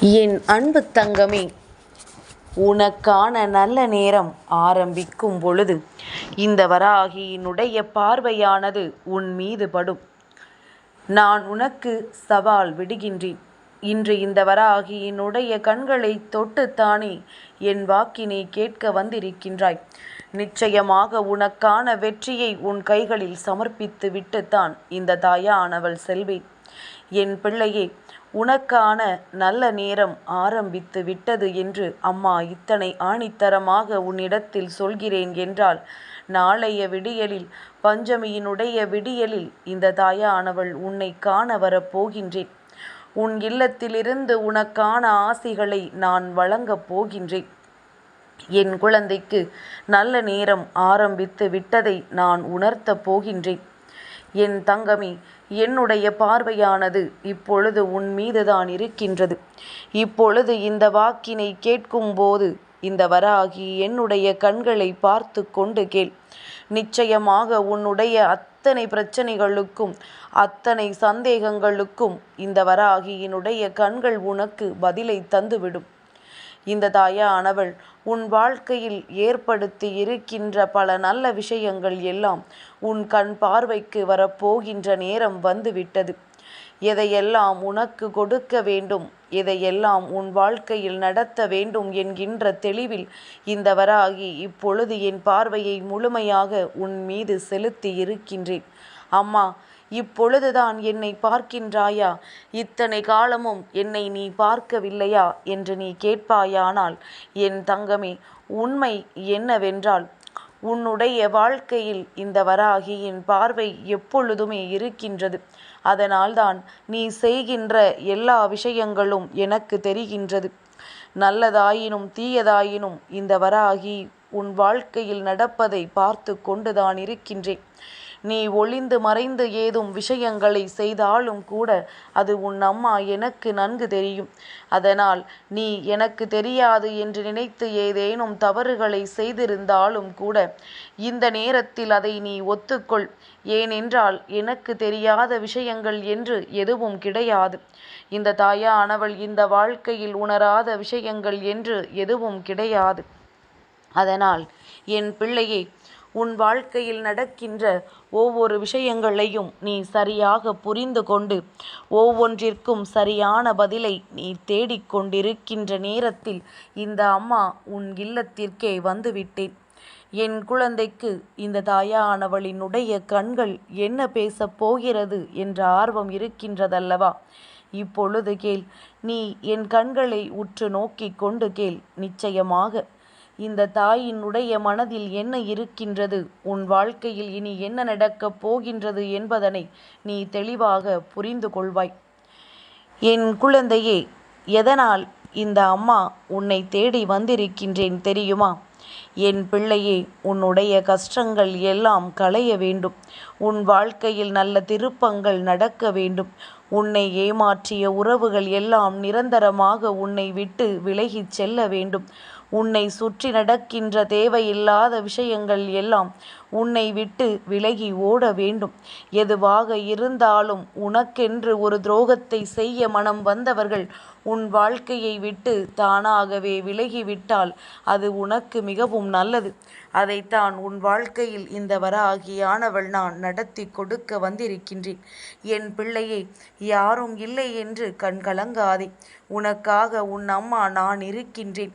என் அன்பு தங்கமே உனக்கான நல்ல நேரம் ஆரம்பிக்கும் பொழுது இந்த வராகியினுடைய பார்வையானது உன் மீது படும். நான் உனக்கு சவால் விடுகின்றேன். இன்று இந்த வராகியினுடைய கண்களை தொட்டுத்தானே என் வாக்கினை கேட்க வந்திருக்கின்றாய். நிச்சயமாக உனக்கான வெற்றியை உன் கைகளில் சமர்ப்பித்து விட்டுத்தான் இந்த தாயானவள் செல்வேன். என் பிள்ளையே உனக்கான நல்ல நேரம் ஆரம்பித்து விட்டது என்று அம்மா இத்தனை ஆணித்தரமாக உன்னிடத்தில் சொல்கிறேன் என்றால் நாளைய விடியலில் பஞ்சமியினுடைய விடியலில் இந்த தாயானவள் உன்னை காண வரப் போகின்றேன். உன் இல்லத்திலிருந்து உனக்கான ஆசிகளை நான் வழங்கப் போகின்றேன். என் குழந்தைக்கு நல்ல நேரம் ஆரம்பித்து விட்டதை நான் உணர்த்தப் போகின்றேன். என் தங்கமே என்னுடைய பார்வையானது இப்பொழுது உன் மீதுதான் இருக்கின்றது. இப்பொழுது இந்த வாக்கினை கேட்கும்போது இந்த வராகி என்னுடைய கண்களை பார்த்து கொண்டு கேள். நிச்சயமாக உன்னுடைய அத்தனை பிரச்சனைகளுக்கும் அத்தனை சந்தேகங்களுக்கும் இந்த வராகியினுடைய கண்கள் உனக்கு பதிலை தந்துவிடும். இந்த தாயானவள் உன் வாழ்க்கையில் ஏற்படுத்தி இருக்கின்ற பல நல்ல விஷயங்கள் எல்லாம் உன் கண் பார்வைக்கு வரப்போகின்ற நேரம் வந்துவிட்டது. எதையெல்லாம் உனக்கு கொடுக்க வேண்டும் எதையெல்லாம் உன் வாழ்க்கையில் நடத்த வேண்டும் என்கின்ற தெளிவில் இந்த வராகி இப்பொழுது என் பார்வையை முழுமையாக உன் மீது செலுத்தி இருக்கின்றேன். அம்மா இப்பொழுதுதான் என்னை பார்க்கின்றாயா? இத்தனை காலமும் என்னை நீ பார்க்கவில்லையா? என்று நீ கேட்பாயானால் என் தங்கமே உண்மை என்னவென்றால் உன்னுடைய வாழ்க்கையில் இந்த வராகியின் பார்வை எப்பொழுதுமே இருக்கின்றது. அதனால்தான் நீ செய்கின்ற எல்லா விஷயங்களும் எனக்கு தெரிகின்றது. நல்லதாயினும் தீயதாயினும் இந்த வராகி உன் வாழ்க்கையில் நடப்பதை பார்த்து கொண்டுதான் இருக்கின்றேன். நீ ஒளிந்து மறைந்து ஏதும் விஷயங்களை செய்தாலும் கூட அது உன் அம்மா எனக்கு நன்கு தெரியும். அதனால் நீ எனக்கு தெரியாது என்று நினைத்து ஏதேனும் தவறுகளை செய்திருந்தாலும் கூட இந்த நேரத்தில் அதை நீ ஒத்துக்கொள். ஏனென்றால் எனக்கு தெரியாத விஷயங்கள் என்று எதுவும் கிடையாது. இந்த தாயானவள் இந்த வாழ்க்கையில் உணராத விஷயங்கள் என்று எதுவும் கிடையாது. அதனால் என் பிள்ளையை உன் வாழ்க்கையில் நடக்கின்ற ஒவ்வொரு விஷயங்களையும் நீ சரியாக புரிந்து கொண்டு ஒவ்வொன்றிற்கும் சரியான பதிலை நீ தேடிக்கொண்டிருக்கின்ற நேரத்தில் இந்த அம்மா உன் இல்லத்திற்கே வந்துவிட்டேன். என் குழந்தைக்கு இந்த தாயானவளினுடைய கண்கள் என்ன பேசப் போகிறது என்ற ஆர்வம் இருக்கின்றதல்லவா? இப்பொழுது கேள் நீ என் கண்களை உற்று நோக்கி கொண்டு கேள் நிச்சயமாக. இந்த தாயினுடைய மனதில் என்ன இருக்கின்றது? உன் வாழ்க்கையில் இனி என்ன நடக்கப் போகின்றது என்பதனை நீ தெளிவாக புரிந்து கொள்வாய். என் குழந்தையே எதனால் இந்த அம்மா உன்னை தேடி வந்திருக்கின்றேன் தெரியுமா? என் பிள்ளையே உன்னுடைய கஷ்டங்கள் எல்லாம் களைய வேண்டும். உன் வாழ்க்கையில் நல்ல திருப்பங்கள் நடக்க வேண்டும். உன்னை ஏமாற்றிய உறவுகள் எல்லாம் நிரந்தரமாக உன்னை விட்டு விலகிச் செல்ல வேண்டும். உன்னை சுற்றி நடக்கின்ற தேவையில்லாத விஷயங்கள் எல்லாம் உன்னை விட்டு விலகி ஓட வேண்டும். எதுவாக இருந்தாலும் உனக்கென்று ஒரு துரோகத்தை செய்ய மனம் வந்தவர்கள் உன் வாழ்க்கையை விட்டு தானாகவே விலகிவிட்டால் அது உனக்கு மிகவும் நல்லது. அதைத்தான் உன் வாழ்க்கையில் இந்த வராகியானவள் நான் நடத்தி கொடுக்க வந்திருக்கின்றேன். என் பிள்ளையே யாரும் இல்லை என்று கண்கலங்காதே. உனக்காக உன் அம்மா நான் இருக்கின்றேன்.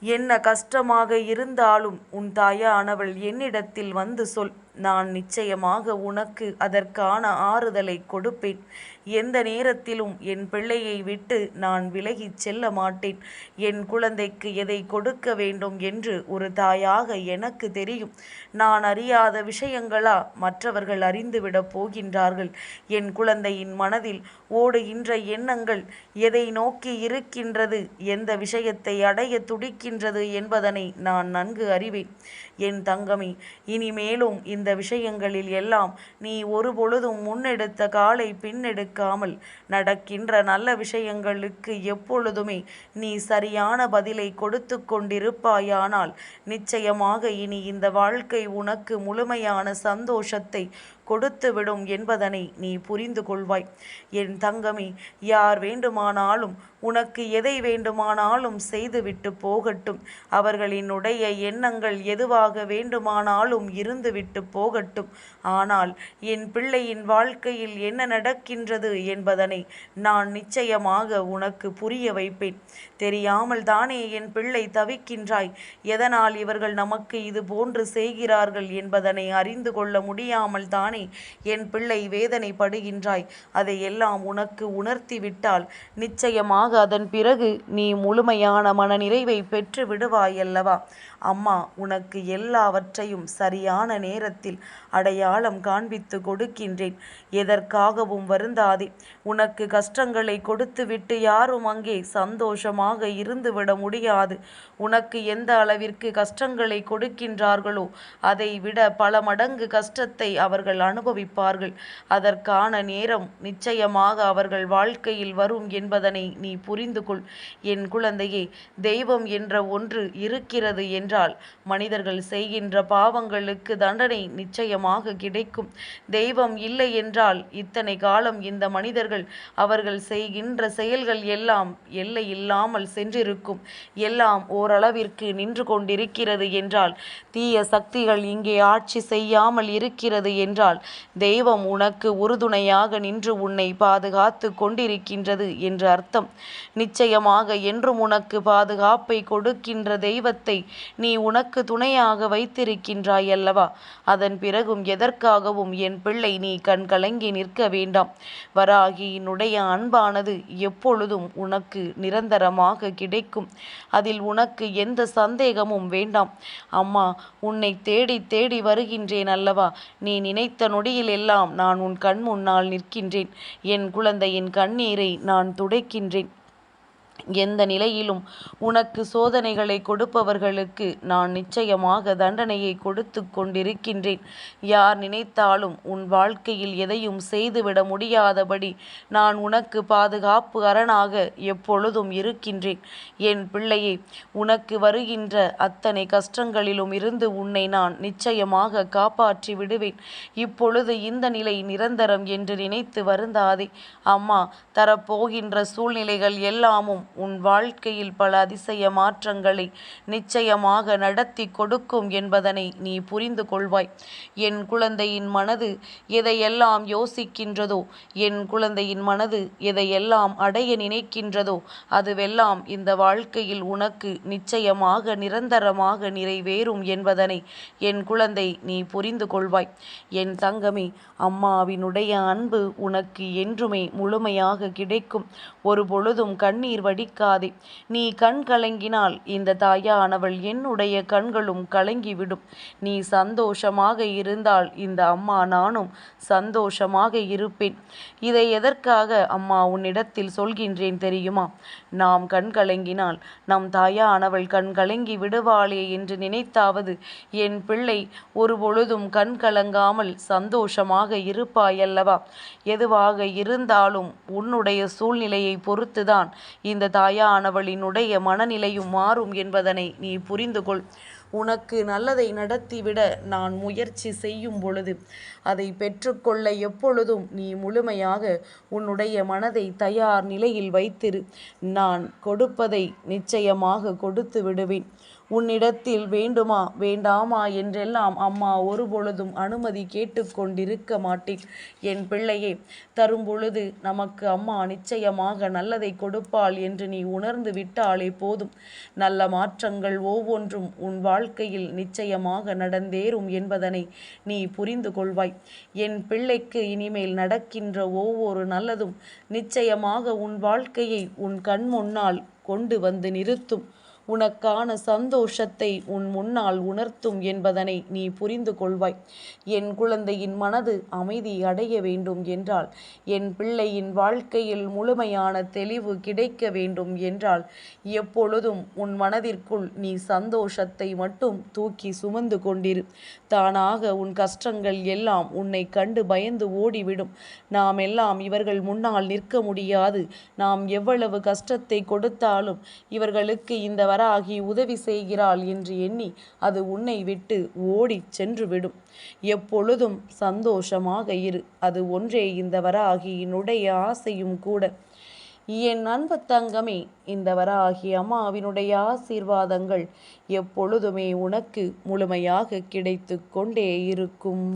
என்ன கஷ்டமாக இருந்தாலும் உன் தாயானவள் என்னிடத்தில் வந்து சொல். நான் நிச்சயமாக உனக்கு அதற்கான ஆறுதலை கொடுப்பேன். எந்த நேரத்திலும் என் பிள்ளையை விட்டு நான் விலகிச் செல்ல மாட்டேன். என் குழந்தைக்கு எதை கொடுக்க வேண்டும் என்று ஒரு தாயாக எனக்கு தெரியும். நான் அறியாத விஷயங்களா மற்றவர்கள் அறிந்துவிடப் போகின்றார்கள். என் குழந்தையின் மனதில் ஓடுகின்ற எண்ணங்கள் எதை நோக்கி இருக்கின்றது எந்த விஷயத்தை அடைய துடிக்கின்றது என்பதனை நான் நன்கு அறிவேன். என் தங்கமே இனிமேலும் இந்த விஷயங்களில் எல்லாம் நீ ஒரு பொழுதும் முன்னெடுத்த காலை பின்னெடுக்காமல் நடக்கின்ற நல்ல விஷயங்களுக்கு எப்பொழுதுமே நீ சரியான பதிலை கொடுத்து கொண்டிருப்பாயானால் நிச்சயமாக இனி இந்த வாழ்க்கை உனக்கு முழுமையான சந்தோஷத்தை கொடுத்துவிடும் என்பதனை நீ புரிந்து கொள்வாய். என் தங்கமே யார் வேண்டுமானாலும் உனக்கு எதை வேண்டுமானாலும் செய்துவிட்டு போகட்டும். அவர்களினுடைய எண்ணங்கள் எதுவாக வேண்டுமானாலும் இருந்துவிட்டு போகட்டும். ஆனால் என் பிள்ளையின் வாழ்க்கையில் என்ன நடக்கின்றது என்பதனை நான் நிச்சயமாக உனக்கு புரிய வைப்பேன். தெரியாமல் தானே என் பிள்ளை தவிக்கின்றாய். எதனால் இவர்கள் நமக்கு இது போன்று செய்கிறார்கள் என்பதனை அறிந்து கொள்ள முடியாமல் தானே என் பிள்ளை வேதனைப்படுகின்றாய். அதையெல்லாம் உனக்கு உணர்த்திவிட்டால் நிச்சயமாக அதன் பிறகு நீ முழுமையான மனநிறைவை பெற்று விடுவாயல்லவா? அம்மா உனக்கு எல்லாவற்றையும் சரியான நேரத்தில் அடையாளம் காண்பித்து கொடுக்கின்றேன். எதற்காகவும் வருந்தாதே. உனக்கு கஷ்டங்களை கொடுத்துவிட்டு யாரும் அங்கே சந்தோஷமாக இருந்துவிட முடியாது. உனக்கு எந்த அளவிற்கு கஷ்டங்களை கொடுக்கின்றார்களோ அதை விட பல மடங்கு கஷ்டத்தை அவர்கள் அனுபவிப்பார்கள். அதற்கான நேரம் நிச்சயமாக அவர்கள் வாழ்க்கையில் வரும் என்பதனை நீ புரிந்து கொள் என் குழந்தையே தெய்வம் என்ற ஒன்று இருக்கிறது என்றால் மனிதர்கள் செய்கின்ற பாவங்களுக்கு தண்டனை நிச்சயமாக கிடைக்கும். தெய்வம் இல்லை என்றால் இத்தனை காலம் இந்த மனிதர்கள் அவர்கள் செய்கின்ற செயல்கள் எல்லாம் எல்லை இல்லாமல் சென்றிருக்கும். எல்லாம் ஓரளவிற்கு நின்று கொண்டிருக்கிறது என்றால் தீய சக்திகள் இங்கே ஆட்சி செய்யாமல் இருக்கிறது என்றால் தெய்வம் உனக்கு உறுதுணையாக நின்று உன்னை பாதுகாத்து கொண்டிருக்கின்றது என்று அர்த்தம். நிச்சயமாக என்றும் உனக்கு பாதுகாப்பை கொடுக்கின்ற தெய்வத்தை நீ உனக்கு துணையாக வைத்திருக்கின்றாய் அல்லவா? அதன் பிறகும் எதற்காகவும் என் பிள்ளை நீ கண் கலங்கி நிற்க வேண்டாம். வராகியினுடைய அன்பானது எப்பொழுதும் உனக்கு நிரந்தரமாக கிடைக்கும். அதில் உனக்கு எந்த சந்தேகமும் வேண்டாம். அம்மா உன்னை தேடி தேடி வருகின்றேன் அல்லவா? நீ நினைத்த நொடியில் எல்லாம் நான் உன் கண் முன்னால் நிற்கின்றேன். என் குழந்தையின் கண்ணீரை நான் துடைக்கின்றேன். எந்த நிலையிலும் உனக்கு சோதனைகளை கொடுப்பவர்களுக்கு நான் நிச்சயமாக தண்டனையை கொடுத்து கொண்டிருக்கின்றேன். யார் நினைத்தாலும் உன் வாழ்க்கையில் எதையும் செய்துவிட முடியாதபடி நான் உனக்கு பாதுகாப்பு அரணாக எப்பொழுதும் இருக்கின்றேன். என் பிள்ளையே உனக்கு வருகின்ற அத்தனை கஷ்டங்களிலும் இருந்து உன்னை நான் நிச்சயமாக காப்பாற்றி விடுவேன். இப்பொழுது இந்த நிலை நிரந்தரம் என்று நினைத்து வருந்தாதே. அம்மா தரப்போகின்ற சூழ்நிலைகள் எல்லாமும் உன் வாழ்க்கையில் பல அதிசய மாற்றங்களை நிச்சயமாக நடத்தி கொடுக்கும் என்பதனை நீ புரிந்து கொள்வாய். என் குழந்தையின் மனது எதையெல்லாம் யோசிக்கின்றதோ என் குழந்தையின் மனது எதையெல்லாம் அடைய நினைக்கின்றதோ அதுவெல்லாம் இந்த வாழ்க்கையில் உனக்கு நிச்சயமாக நிரந்தரமாக நிறைவேறும் என்பதனை என் குழந்தை நீ புரிந்து கொள்வாய். என் தங்கமே அம்மாவினுடைய அன்பு உனக்கு என்றுமே முழுமையாக கிடைக்கும். ஒரு பொழுதும் கண்ணீர் வடிக்காதே நீ கண் கலங்கினால் இந்த தாயானவள் என்னுடைய கண்களும் கலங்கிவிடும். நீ சந்தோஷமாக இருந்தால் இந்த அம்மா நானும் சந்தோஷமாக இருப்பேன். இதை எதற்காக அம்மா உன்னிடத்தில் சொல்கின்றேன் தெரியுமா? நாம் கண் கலங்கினால் நம் தாயானவள் கண் கலங்கி விடுவாளே என்று நினைத்தாவது. என் பிள்ளை ஒரு பொழுதும் கண் கலங்காமல் சந்தோஷமாக இருப்பாயல்லவா? எதுவாக இருந்தாலும் உன்னுடைய சூழ்நிலையை பொறுத்துதான் இந்த தாயானவளினுடைய மனநிலையும் மாறும் என்பதனை நீ புரிந்து கொள் உனக்கு நல்லதை நடத்திவிட நான் முயற்சி செய்யும் பொழுது அதை பெற்றுக்கொள்ள எப்பொழுதும் நீ முழுமையாக உன்னுடைய மனதை தயார் நிலையில் வைத்திரு. நான் கொடுப்பதை நிச்சயமாக கொடுத்து விடுவேன். உன்னிடத்தில் வேண்டுமா? வேண்டாமா? என்றெல்லாம் அம்மா ஒருபொழுதும் அனுமதி கேட்டுக்கொண்டிருக்க மாட்டேன். என் பிள்ளையே தரும் பொழுது நமக்கு அம்மா நிச்சயமாக நல்லதை கொடுப்பாள் என்று நீ உணர்ந்து விட்டாலே போதும். நல்ல மாற்றங்கள் ஒவ்வொன்றும் உன் வாழ்க்கையில் நிச்சயமாக நடந்தேறும் என்பதனை நீ புரிந்து கொள்வாய். என் பிள்ளைக்கு இனிமேல் நடக்கின்ற ஒவ்வொரு நல்லதும் நிச்சயமாக உன் வாழ்க்கையை உன் கண் முன்னால் கொண்டு வந்து நிறுத்தும். உனக்கான சந்தோஷத்தை உன் முன்னால் உணர்த்தும் என்பதனை நீ புரிந்து கொள்வாய். என் குழந்தையின் மனது அமைதி அடைய வேண்டும் என்றால் என் பிள்ளையின் வாழ்க்கையில் முழுமையான தெளிவு கிடைக்க வேண்டும் என்றால் எப்பொழுதும் உன் மனதிற்குள் நீ சந்தோஷத்தை மட்டும் தூக்கி சுமந்து கொண்டிரு. தானாக உன் கஷ்டங்கள் எல்லாம் உன்னை கண்டு பயந்து ஓடிவிடும். நாம் எல்லாம் இவர்கள் முன்னால் நிற்க முடியாது. நாம் எவ்வளவு கஷ்டத்தை கொடுத்தாலும் இவர்களுக்கு இந்த வராகி உதவி செய்கிறாள் என்று எண்ணி அது உன்னை விட்டு ஓடிச் சென்றுவிடும். எப்பொழுதும் சந்தோஷமாக இரு. அது ஒன்றே இந்த வராகியினுடைய ஆசையும் கூட. என் அன்பு தங்கமே இந்த வராகி அம்மாவினுடைய ஆசீர்வாதங்கள் எப்பொழுதுமே உனக்கு முழுமையாக கிடைத்து கொண்டே இருக்கும்.